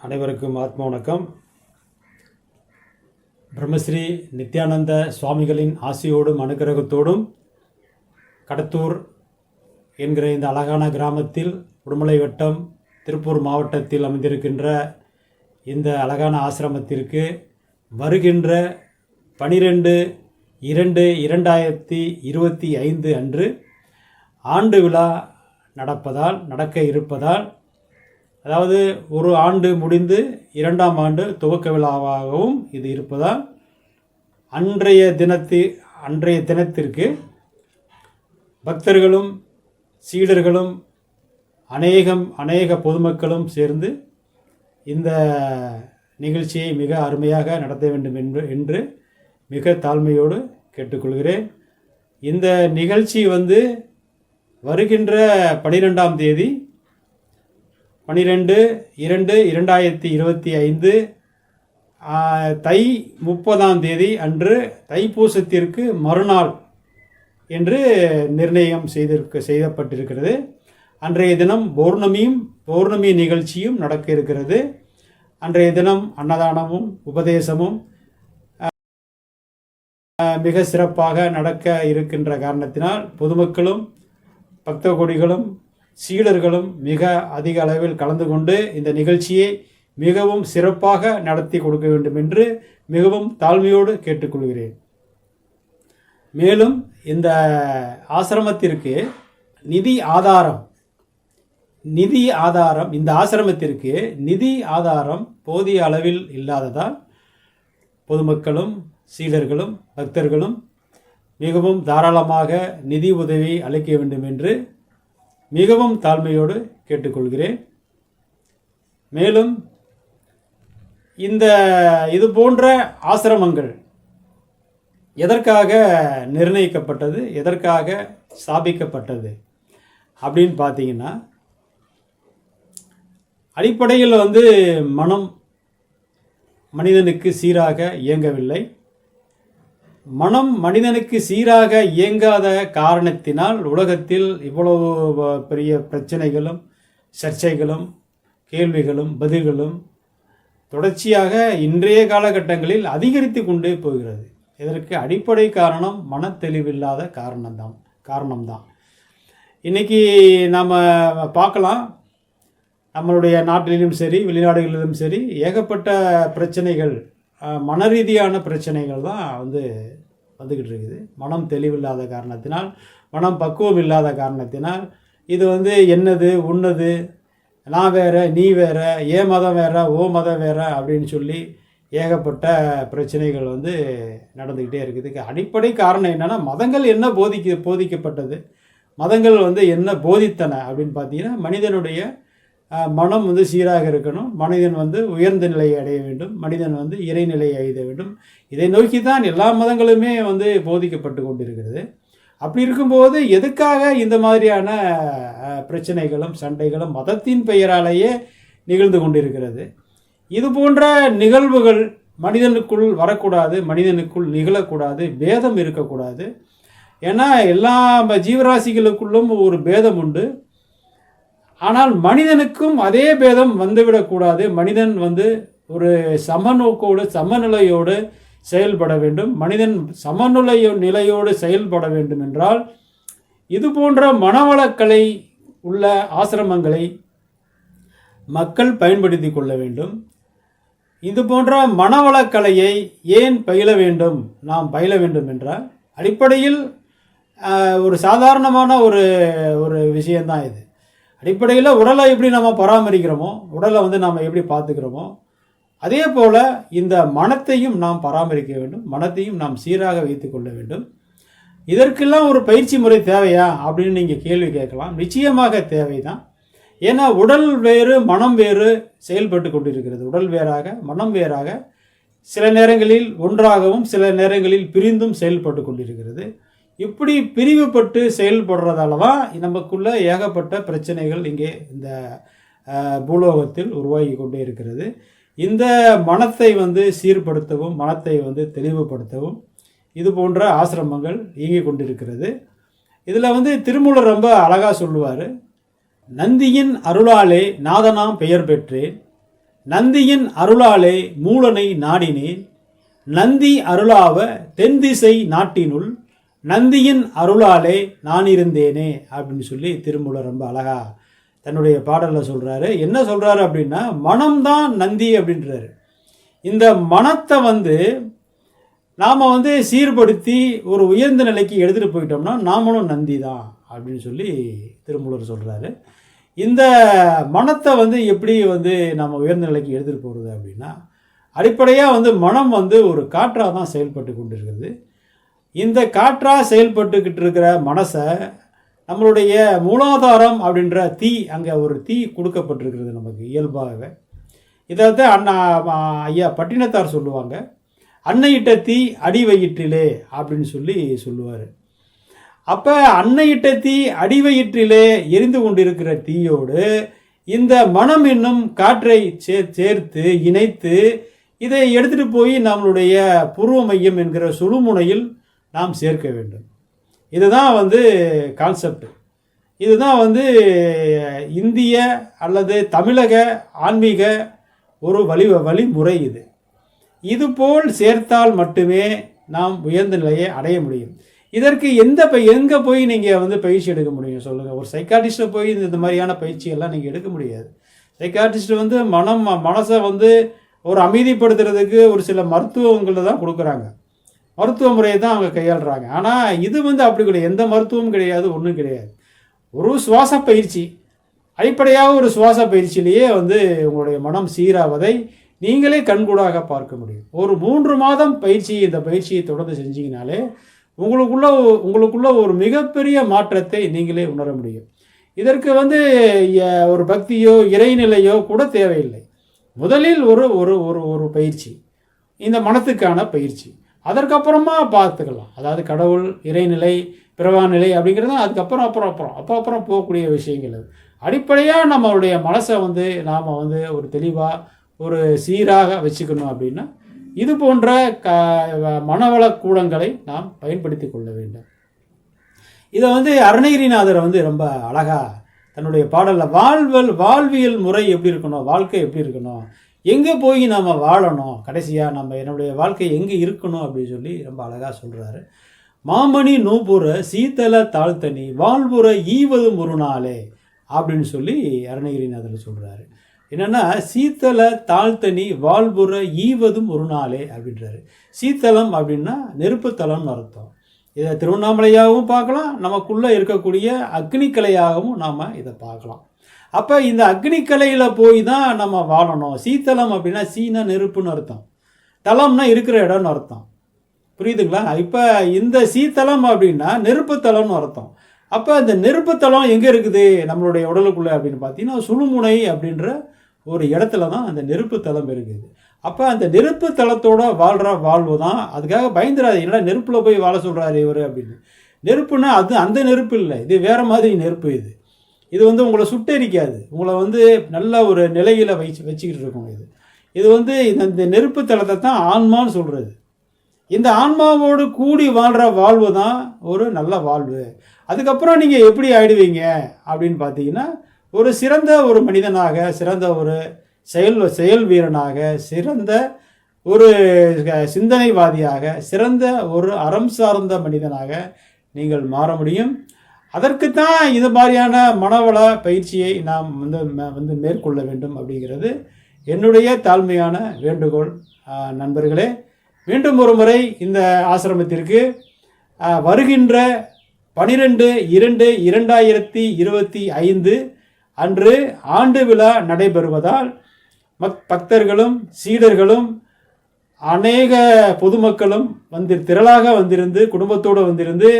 அனைவருக்கும் ஆத்ம வணக்கம். பிரம்மஸ்ரீ நித்யானந்த சுவாமிகளின் ஆசியோடும் அனுகிரகத்தோடும் கடத்தூர் என்கிற இந்த அழகான கிராமத்தில் உடுமலை வட்டம் திருப்பூர் மாவட்டத்தில் அமைந்திருக்கின்ற இந்த அழகான ஆசிரமத்திற்கு வருகின்ற பனிரெண்டு இரண்டு இரண்டாயிரத்தி இருபத்தி ஐந்து அன்று ஆண்டு விழா நடப்பதால் நடக்க இருப்பதால் அதாவது ஒரு ஆண்டு முடிந்து இரண்டாம் ஆண்டு துவக்க விழாவாகவும் இது இருப்பதால் அன்றைய தினத்து அன்றைய தினத்திற்கு பக்தர்களும் சீடர்களும் அநேகம் அநேக பொதுமக்களும் சேர்ந்து இந்த நிகழ்ச்சியை மிக அருமையாக நடத்த வேண்டும் என்று என்று மிக தாழ்மையோடு கேட்டுக்கொள்கிறேன். இந்த நிகழ்ச்சி வந்து வருகின்ற பனிரெண்டாம் தேதி பனிரெண்டு இரண்டு இரண்டாயிரத்தி இருபத்தி ஐந்து தை முப்பதாம் தேதி அன்று தைப்பூசத்திற்கு மறுநாள் என்று நிர்ணயம் செய்திருக்க செய்யப்பட்டிருக்கிறது அன்றைய தினம் பௌர்ணமியும் பௌர்ணமி நிகழ்ச்சியும் நடக்க இருக்கிறது. அன்றைய தினம் அன்னதானமும் உபதேசமும் மிக சிறப்பாக நடக்க இருக்கின்ற காரணத்தினால் பொதுமக்களும் பக்த கொடிகளும் சீடர்களும் மிக அதிக அளவில் கலந்து கொண்டு இந்த நிகழ்ச்சியை மிகவும் சிறப்பாக நடத்தி கொடுக்க வேண்டும் என்று மிகவும் தாழ்மையோடு கேட்டுக்கொள்கிறேன். மேலும் இந்த ஆசிரமத்திற்கு நிதி ஆதாரம் நிதி ஆதாரம் இந்த ஆசிரமத்திற்கு நிதி ஆதாரம் போதிய அளவில் இல்லாததால் பொதுமக்களும் சீடர்களும் பக்தர்களும் மிகவும் தாராளமாக நிதி உதவி அளிக்க வேண்டும் என்று மிகவும் தாழ்மையோடு கேட்டுக்கொள்கிறேன். மேலும் இந்த இது போன்ற ஆசிரமங்கள் எதற்காக நிர்ணயிக்கப்பட்டது எதற்காக ஸ்தாபிக்கப்பட்டது அப்படின்னு பார்த்தீங்கன்னா அடிப்படையில் வந்து மனம் மனிதனுக்கு சீராக இயங்கவில்லை. மனம் மனிதனுக்கு சீராக இயங்காத காரணத்தினால் உலகத்தில் இவ்வளவு பெரிய பிரச்சனைகளும் சர்ச்சைகளும் கேள்விகளும் பதில்களும் தொடர்ச்சியாக இன்றைய காலகட்டங்களில் அதிகரித்து கொண்டே போகிறது. இதற்கு அடிப்படை காரணம் மன தெளிவில்லாத காரணம்தான் காரணம்தான். இன்னைக்கு நாம் பார்க்கலாம். நம்மளுடைய நாட்டிலும் சரி வெளிநாடுகளிலும் சரி ஏகப்பட்ட பிரச்சனைகள் மன ரீதியான பிரச்சனைகள் தான் வந்து வந்துக்கிட்டு இருக்குது. மனம் தெளிவில்லாத காரணத்தினால் மனம் பக்குவம் இல்லாத காரணத்தினால் இது வந்து என்னது உன்னது நான் வேறு நீ வேறு ஏ மதம் வேற ஓ மதம் வேற அப்படின்னு சொல்லி ஏகப்பட்ட பிரச்சனைகள் வந்து நடந்துக்கிட்டே இருக்குது. அடிப்படை காரணம் என்னென்னா மதங்கள் என்ன போதிக்க போதிக்கப்பட்டது மதங்கள் வந்து என்ன போதித்தன அப்படின்னு பார்த்தீங்கன்னா மனிதனுடைய மனம் வந்து சீராக இருக்கணும். மனிதன் வந்து உயர்ந்த நிலையை அடைய வேண்டும். மனிதன் வந்து இறைநிலையை எழுத வேண்டும். இதை நோக்கி தான் எல்லா மதங்களுமே வந்து போதிக்கப்பட்டு கொண்டிருக்கிறது. அப்படி இருக்கும்போது எதுக்காக இந்த மாதிரியான பிரச்சனைகளும் சண்டைகளும் மதத்தின் பெயராலேயே நிகழ்ந்து கொண்டிருக்கிறது? இது போன்ற நிகழ்வுகள் மனிதனுக்குள் வரக்கூடாது மனிதனுக்குள் நிகழக்கூடாது பேதம் இருக்கக்கூடாது. ஏன்னா எல்லா ஜீவராசிகளுக்குள்ளும் ஒரு பேதம் உண்டு. ஆனால் மனிதனுக்கும் அதே பேதம் வந்துவிடக்கூடாது. மனிதன் வந்து ஒரு சமநோக்கோடு சமநிலையோடு செயல்பட வேண்டும். மனிதன் சமநிலை நிலையோடு செயல்பட வேண்டும் என்றால் இது போன்ற மனவளக்கலை உள்ள ஆசிரமங்களை மக்கள் பயன்படுத்தி கொள்ள வேண்டும். இது போன்ற மனவளக்கலையை ஏன் பயில வேண்டும்? நாம் பயில வேண்டும் என்றால் அடிப்படையில் ஒரு சாதாரணமான ஒரு ஒரு விஷயந்தான் இது. அடிப்படையில் உடலை எப்படி நம்ம பராமரிக்கிறோமோ உடலை வந்து நாம் எப்படி பார்த்துக்கிறோமோ அதே போல் இந்த மனத்தையும் நாம் பராமரிக்க வேண்டும் மனத்தையும் நாம் சீராக வைத்துக்கொள்ள வேண்டும். இதற்கெல்லாம் ஒரு பயிற்சி முறை தேவையா அப்படின்னு நீங்கள் கேள்வி கேட்கலாம். நிச்சயமாக தேவை தான் ஏன்னா உடல் வேறு மனம் வேறு செயல்பட்டு கொண்டிருக்கிறது. உடல் வேறாக மனம் வேறாக சில நேரங்களில் ஒன்றாகவும் சில நேரங்களில் பிரிந்தும் செயல்பட்டு கொண்டிருக்கிறது. இப்படி பிரிவுபட்டு செயல்படுறதால தான் நமக்குள்ள ஏகப்பட்ட பிரச்சனைகள் இங்கே இந்த பூலோகத்தில் உருவாகி கொண்டே இருக்கிறது. இந்த மனத்தை வந்து சீர்படுத்தவும் மனத்தை வந்து தெளிவுபடுத்தவும் இது போன்ற ஆசிரமங்கள் இயங்கி கொண்டிருக்கிறது. இதில் வந்து திருமூலர் ரொம்ப அழகாக சொல்லுவார் நந்தியின் அருளாலே நாதனாம் பெயர் பெற்றேன். நந்தியின் அருளாலே மூலனை நாடினேன். நந்தி அருளாவ தென் திசை நாட்டினுள் நந்தியின் அருளாலே நான் இருந்தேனே அப்படின்னு சொல்லி திருமூலர் ரொம்ப அழகா தன்னுடைய பாடலில் சொல்கிறாரு என்ன சொல்கிறாரு அப்படின்னா மனம்தான் நந்தி அப்படின்றாரு. இந்த மனத்தை வந்து நாம் வந்து சீர்படுத்தி ஒரு உயர்ந்த நிலைக்கு எடுத்துகிட்டு போயிட்டோம்னா நாமளும் நந்தி தான் அப்படின்னு சொல்லி திருமூலர் சொல்கிறாரு இந்த மனத்தை வந்து எப்படி வந்து நம்ம உயர்ந்த நிலைக்கு எடுத்துகிட்டு போகிறது அப்படின்னா அடிப்படையாக வந்து மனம் வந்து ஒரு காற்றாக தான் செயல்பட்டு கொண்டு இருக்குது இந்த காற்றாக செயல்பட்டுக்கிட்டு இருக்கிற மனசை நம்மளுடைய மூலாதாரம் அப்படின்ற தீ அங்கே ஒரு தீ கொடுக்கப்பட்டிருக்கிறது நமக்கு இயல்பாகவே. இதை தான் அண்ணா ஐயா பட்டினத்தார் சொல்லுவாங்க அன்னையிட்ட தீ அடி வயிற்றிலே அப்படின்னு சொல்லி சொல்லுவார். அப்போ அன்னையிட்ட தீ அடி வயிற்றிலே எரிந்து கொண்டிருக்கிற தீயோடு இந்த மனம் என்னும் காற்றை சே சேர்த்து இணைத்து இதை எடுத்துகிட்டு போய் நம்மளுடைய பூர்வ மையம் என்கிற சுழுமுனையில் நாம் சேர்க்க வேண்டும். இதுதான் வந்து கான்செப்ட் இதுதான் வந்து இந்திய அல்லது தமிழக ஆன்மீக ஒரு வழி வழிமுறை இது. இதுபோல் சேர்த்தால் மட்டுமே நாம் உயர்ந்த நிலையை அடைய முடியும். இதற்கு எந்த ப எங்கே போய் நீங்கள் வந்து பயிற்சி எடுக்க முடியும் சொல்லுங்கள் ஒரு சைக்காட்டிஸ்ட்டை போய் இந்த இந்த மாதிரியான பயிற்சியெல்லாம் நீங்கள் எடுக்க முடியாது. சைக்காட்டிஸ்ட் வந்து மனம் மனசை வந்து ஒரு அமைதிப்படுத்துறதுக்கு ஒரு சில மருத்துவங்களை தான் கொடுக்குறாங்க. மருத்துவ முறையை தான் அவங்க கையாளுறாங்க. ஆனால் இது வந்து அப்படி கிடையாது. எந்த மருத்துவமும் கிடையாது ஒன்றும் கிடையாது. ஒரு சுவாச பயிற்சி. அடிப்படையாக ஒரு சுவாச பயிற்சியிலேயே வந்து உங்களுடைய மனம் சீராவதை நீங்களே கண்கூடாக பார்க்க முடியும். ஒரு மூன்று மாதம் பயிற்சி இந்த பயிற்சியை தொடர்ந்து செஞ்சீங்கனாலே உங்களுக்குள்ள உங்களுக்குள்ள ஒரு மிகப்பெரிய மாற்றத்தை நீங்களே உணர முடியும். இதற்கு வந்து ஒரு பக்தியோ இறைநிலையோ கூட தேவையில்லை. முதலில் ஒரு ஒரு ஒரு ஒரு பயிற்சி. இந்த மனத்துக்கான பயிற்சி. அதற்கப்புறமா பார்த்துக்கலாம். அதாவது கடவுள் இறைநிலை பிறவாநிலை அப்படிங்கிறது அதுக்கப்புறம் அப்புறம் அப்புறம். அப்போ அப்புறம் போகக்கூடிய விஷயங்கள் அது. அடிப்படையாக நம்மளுடைய மனசை வந்து நாம் வந்து ஒரு தெளிவாக ஒரு சீராக வச்சுக்கணும் அப்படின்னா இது போன்ற க மனவள கூடங்களை நாம் பயன்படுத்தி கொள்ள வேண்டும். இதை வந்து அருணகிரிநாதர் வந்து ரொம்ப அழகாக தன்னுடைய பாடலில் வாழ்வல் வாழ்வியல் முறை எப்படி இருக்கணும்? வாழ்க்கை எப்படி இருக்கணும்? எங்கே போய் நம்ம வாழணும்? கடைசியாக நம்ம என்னுடைய வாழ்க்கை எங்கே இருக்கணும் அப்படின்னு சொல்லி ரொம்ப அழகாக சொல்கிறாரு மாமணி நூபுற சீத்தல தாழ்த்தனி வாழ்புற ஈவதும் ஒரு நாளே அப்படின்னு சொல்லி அருணகிரிநாதர் சொல்கிறாரு என்னென்னா சீத்தல தாழ்த்தனி வாழ்புற ஈவதும் ஒரு நாளே அப்படின்றாரு. சீத்தலம் அப்படின்னா நெருப்புத்தலம்னு அர்த்தம். இதை திருவண்ணாமலையாகவும் பார்க்கலாம் நமக்குள்ளே இருக்கக்கூடிய அக்னிக்கலையாகவும் நாம் இதை பார்க்கலாம். அப்போ இந்த அக்னிக்கலையில் போய் தான் நம்ம வாழணும். சீத்தலம் அப்படின்னா சீன நெருப்புன்னு அர்த்தம். தலம்னா இருக்கிற இடம்னு அர்த்தம். புரியுதுங்களா? இப்போ இந்த சீத்தலம் அப்படின்னா நெருப்புத்தலம்னு அர்த்தம். அப்போ அந்த நெருப்புத்தலம் எங்கே இருக்குது? நம்மளுடைய உடலுக்குள்ளே அப்படின்னு பார்த்தீங்கன்னா சுழுமுனை அப்படின்ற ஒரு இடத்துல தான் அந்த நெருப்புத்தலம் இருக்குது. அப்போ அந்த நெருப்பு தளத்தோட வாழ்கிற வாழ்வு தான். அதுக்காக பயந்துடாது என்னடா நெருப்பில் போய் வாழ சொல்கிறாரு இவர் அப்படின்னு. நெருப்புனா அது அந்த நெருப்பு இல்லை இது வேறு மாதிரி நெருப்பு இது. இது வந்து உங்களை சுட்டெரிக்காது. உங்களை வந்து நல்ல ஒரு நிலையில் வச்சு வச்சுக்கிட்டு இருக்கும் இது. இது வந்து இந்த நெருப்பு தளத்தை தான் ஆன்மான்னு சொல்கிறது இந்த ஆன்மாவோடு கூடி வாழ்கிற வாழ்வு தான் ஒரு நல்ல வாழ்வு. அதுக்கப்புறம் நீங்கள் எப்படி ஆயிடுவீங்க அப்படின்னு பார்த்தீங்கன்னா ஒரு சிறந்த ஒரு மனிதனாக சிறந்த ஒரு செயல் செயல் வீரனாக சிறந்த ஒரு சிந்தனைவாதியாக சிறந்த ஒரு அறம் சார்ந்த மனிதனாக நீங்கள் மாற முடியும். அதற்குத்தான் இது மாதிரியான மனவள பயிற்சியை நாம் வந்து வந்து மேற்கொள்ள வேண்டும் அப்படிங்கிறது என்னுடைய தாழ்மையான வேண்டுகோள். நண்பர்களே மீண்டும் ஒரு முறை இந்த ஆசிரமத்திற்கு வருகின்ற பனிரெண்டு இரண்டு இரண்டாயிரத்தி இருபத்தி ஐந்து அன்று ஆண்டு விழா நடைபெறுவதால் மத் பக்தர்களும் சீடர்களும் அநேக பொதுமக்களும் வந்து திரளாக வந்திருந்து குடும்பத்தோடு வந்திருந்து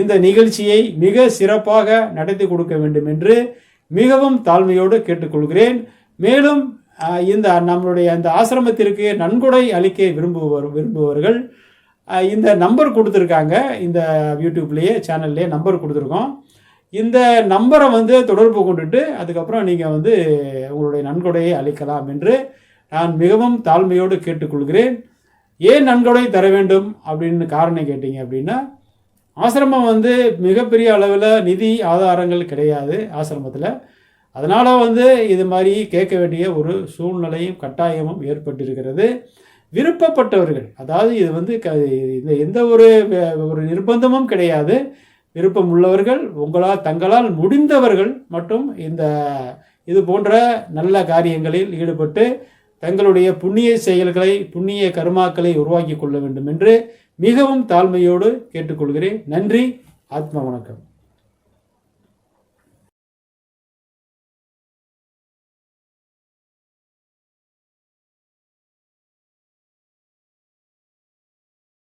இந்த நிகழ்ச்சியை மிக சிறப்பாக நடத்தி கொடுக்க வேண்டும் என்று மிகவும் தாழ்மையோடு கேட்டுக்கொள்கிறேன். மேலும் இந்த நம்மளுடைய அந்த ஆசிரமத்திற்கு நன்கொடை அளிக்க விரும்புவர் விரும்புபவர்கள் இந்த நம்பர் கொடுத்துருக்காங்க. இந்த யூடியூப்லேயே சேனல்லே நம்பர் கொடுத்துருக்கோம். இந்த நம்பரை வந்து தொடர்பு கொண்டுட்டு அதுக்கப்புறம் நீங்கள் வந்து உங்களுடைய நன்கொடையை அளிக்கலாம் என்று நான் மிகவும் தாழ்மையோடு கேட்டுக்கொள்கிறேன். ஏன் நன்கொடை தர வேண்டும் அப்படின்னு காரணம் கேட்டீங்க அப்படின்னா ஆசிரமம் வந்து மிகப்பெரிய அளவில் நிதி ஆதாரங்கள் கிடையாது ஆசிரமத்தில். அதனால் வந்து இது மாதிரி கேட்க வேண்டிய ஒரு சூழ்நிலையும் கட்டாயமும் ஏற்பட்டிருக்கிறது. விருப்பப்பட்டவர்கள் அதாவது இது வந்து க இந்த எந்த ஒரு ஒரு நிர்பந்தமும் கிடையாது. விருப்பம் உள்ளவர்கள் உங்களால் தங்களால் முடிந்தவர்கள் மற்றும் இந்த இது போன்ற நல்ல காரியங்களில் ஈடுபட்டு தங்களுடைய புண்ணிய செயல்களை புண்ணிய கர்மாக்களை உருவாக்கி கொள்ள வேண்டும் என்று மிகவும் தாழ்மையோடு கேட்டுக்கொள்கிறேன். நன்றி. ஆத்ம வணக்கம்.